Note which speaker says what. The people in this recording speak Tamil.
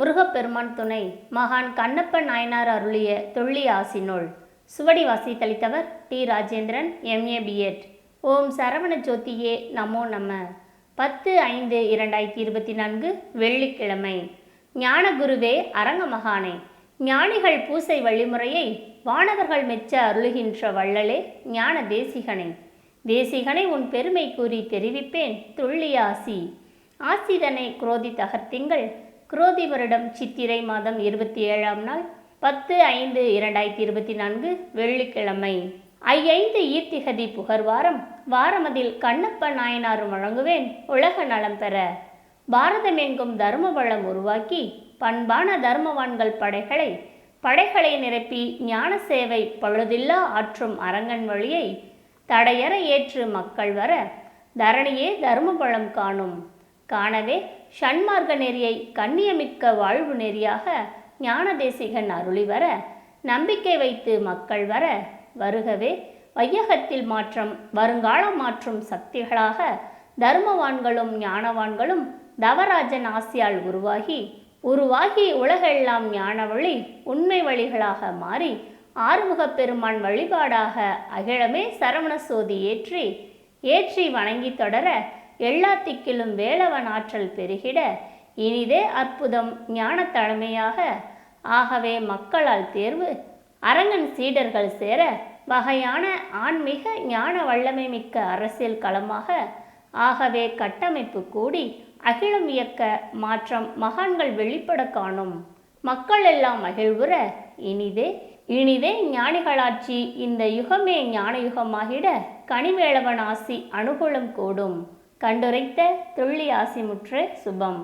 Speaker 1: முருகப்பெருமான் துணை மகான் கண்ணப்ப நாயனார் அருளிய தொள்ளி ஆசினுள் சுவடி வாசித்தளித்தவர் டி ராஜேந்திரன் எம்ஏ பிஎட் ஓம் சரவண ஜோதியே நமோ நம. பத்து ஐந்து இரண்டாயிரத்தி இருபத்தி நான்கு வெள்ளிக்கிழமை. ஞானகுருவே அரங்க மகானே ஞானிகள் பூசை வழிமுறையை வானவர்கள் மெச்ச அருளுகின்ற வள்ளலே ஞான தேசிகனை. தேசிகனை உன் பெருமை கூறி தெரிவிப்பேன் துள்ளிய ஆசி. ஆசிதனை குரோதி தகர்த்திங்கள் குரோதி வருடம் சித்திரை மாதம் இருபத்தி ஏழாம் நாள் பத்து ஐந்து இரண்டாயிரத்தி இருபத்தி நான்கு வெள்ளிக்கிழமை. ஐந்து ஈர்த்திகதி புகர்வாரம் வாரமதில் கண்ணப்ப நாயனாரும் வழங்குவேன் உலக நலம் பெற. பாரதமெங்கும் தர்ம வளம் உருவாக்கி பண்பான தர்மவான்கள் படைகளை படைகளை நிரப்பி ஞான சேவை பழுதில்லா ஆற்றும் அரங்கன் வழியை தடையற ஏற்று மக்கள் வர தரணியே தர்மபலம் காணும். காணவே ஷண்மார்க்க நெறியை கண்ணியமிக்க வாழ்வு நெறியாக ஞானதேசிகன் அருளி வர நம்பிக்கை வைத்து மக்கள் வர வருகவே வையகத்தில் மாற்றம் வருங்காலம் மாற்றும் சக்திகளாக தர்மவான்களும் ஞானவான்களும் தவராஜன் ஆசியால் உருவாகி உருவாகி உலகெல்லாம் ஞான வழி உண்மை வழிகளாக மாறி ஆறுமுகப் பெருமான் வழிபாடாக அகிழமே சரவண சோதி ஏற்றி ஏற்றி வணங்கி தொடர எல்லா திக்கிலும் வேலவன் ஆற்றல் பெருகிட இனிதே அற்புதம் ஞான தலைமையாக ஆகவே மக்களால் தேர்வு அரங்கன் சீடர்கள் சேர வகையான ஆன்மீக ஞான வல்லமை மிக்க அரசியல் களமாக. ஆகவே கட்டமைப்பு கூடி அகிலம் இயக்க மாற்றம் மகான்கள் வெளிப்பட காணும். மக்கள் எல்லாம் மகிழ்வுற இனிதே இனிதே ஞானிகளாட்சி இந்த யுகமே ஞான யுகமாகிட கனிவேளவன் ஆசி அனுகூலம் கூடும். கண்டுரைத்த துள்ளி ஆசிமுற்று சுபம்.